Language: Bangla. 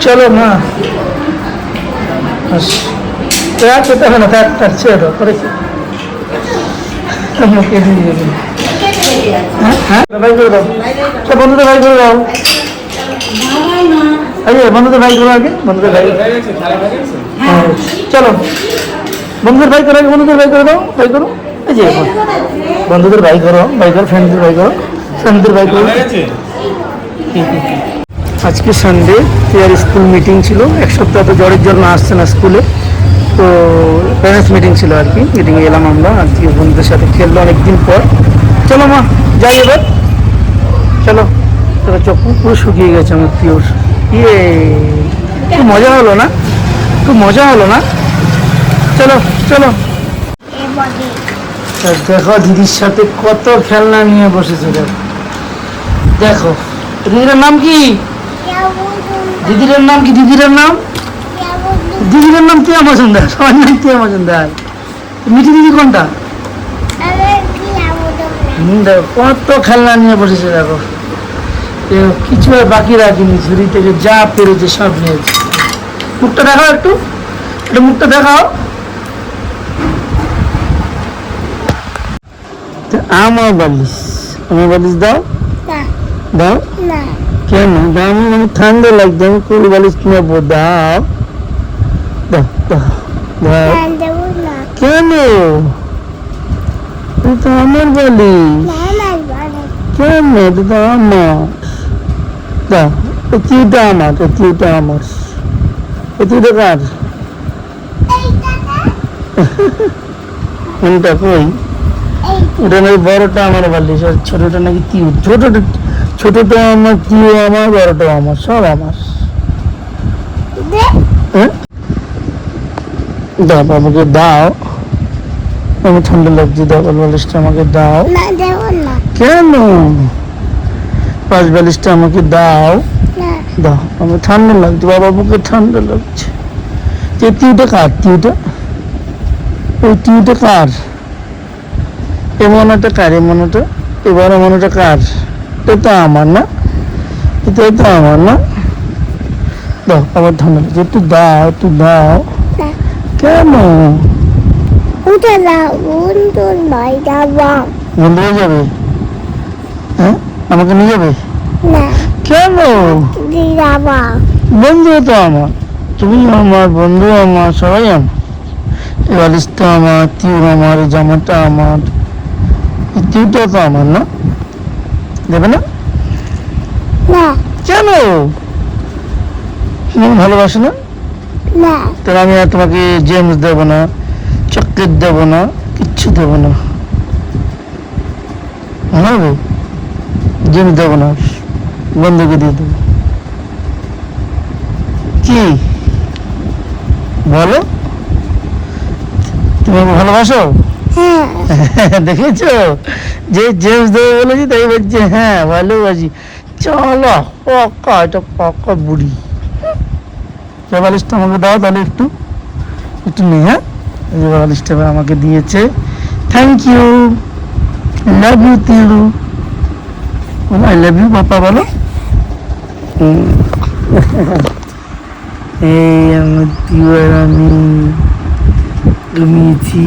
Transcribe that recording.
চলো মা। আর খেতে হবে না, তার তার ছেড়ে দেবেন হ্যাঁ হ্যাঁ। ভাই করে দাও। বন্ধুদের ভাই করে দাও। আরে বন্ধুদের ভাই করো আগে, বন্ধুদের ভাই চলো, বন্ধুদের ভাই করো আগে, বন্ধুদের ভাই করে দাও, ভাই করো এই যে, বন্ধুদের ভাই করো ভাই করো ফ্রেন্ডদের ভাই করো ফ্রেন্ডদের ভাই করো আজকে সানডে ইয়ার স্কুল মিটিং ছিল। এক সপ্তাহ তো জ্বরের জন্য আসছে না স্কুলে তো প্যারেন্টস মিটিং ছিল আর কি মিটিংয়ে এলাম আমরা আজকে বন্ধুদের সাথে খেললো অনেকদিন পর। চলো মা, যাই এবার। চলো চোখ পুরো শুকিয়ে গেছে আমার পিওর। ইয়ে খুব মজা হলো না? খুব মজা হলো না? চলো চলো। দেখো দিদির সাথে কত খেলনা নিয়ে বসেছে দেখো। দেখো দিদির নাম কি? দিদির নাম কি? দিদির নাম? দিদির নাম তিয়া মজুমদার। সবার নাম তিয়া মজুমদার। মিঠি দিদি কোনটা? কত খেলনা নিয়ে বসেছে দেখো। কিছু আর বাকি রাখিনি ঝুড়ি থেকে যা পেরেছে সব নিয়েছে। মুখটা দেখাও একটু। একটু মুখটা দেখাও। আমার বালিশ। আমার বালিশ দাও। দাও। কেন? দাও আমি ঠান্ডা লাগছে। আমি কুল বালিশ নেব? দাও। দাও দাও দাও। কেন? এটা তো আমার বালিশ। কেন? তো আমার। এই আমার এই চিউটা আমার। এই চিউটা কার? কোনটা কই? ওটা নাকি বড়টা আমার বালিশ আর ছোটটা নাকি ছোটটা ছোটটা আমার আমার বড়টা আমার সব আমার। হ্যাঁ? দাও বাবাকে দাও। আমি ঠান্ডা লাগছে দাও বালিশটা আমাকে দাও। কেন? পাঁচ বালিশটা আমাকে দাও। দাও আমার ঠান্ডা লাগছে বাবা বুকে ঠান্ডা লাগছে। যে টিউটা কার টিউটা ওই টিউটা কার? এ মনোটা কার এ মনোটা এবার মনোটা কার? এটা তো আমার না এটা তো আমার না। দাও আবার ঠান্ডা লাগছে একটু দাও একটু দাও। কেন? বন্ধ হয়ে যাবে? হ্যাঁ? আমাকে নিয়ে যাবে? কেন? বন্ধু তো আমার। তুমি আমার বন্ধু আমার সবাই আমার। এই বালিশটা আমার তিউর আমার এই জামাটা আমার। এই তিউটা তো আমার না। দেবে না? কেন? তুমি ভালোবাসো না? তাহলে আমি আর তোমাকে জেমস দেবো না চকলেট দেবো না কিচ্ছু দেবো না। হবে? জেমস দেবো না বন্ধুকে দিয়ে দেবো। কি? বলো। তুমি ভালোবাসো? দেখেছ? যে জেমস দেবো বলেছি তাই বলছে হ্যাঁ ভালোবাসি। চলো পক্কা এটা পক্কা বুড়ি। বালিশটা আমাকে দাও তাহলে একটু একটু নেই হ্যাঁ? বালিশটা আমাকে দিয়েছে। Thank you love you Tiru I love you papa বলো। এই আমার আমি ঘুমিয়েছি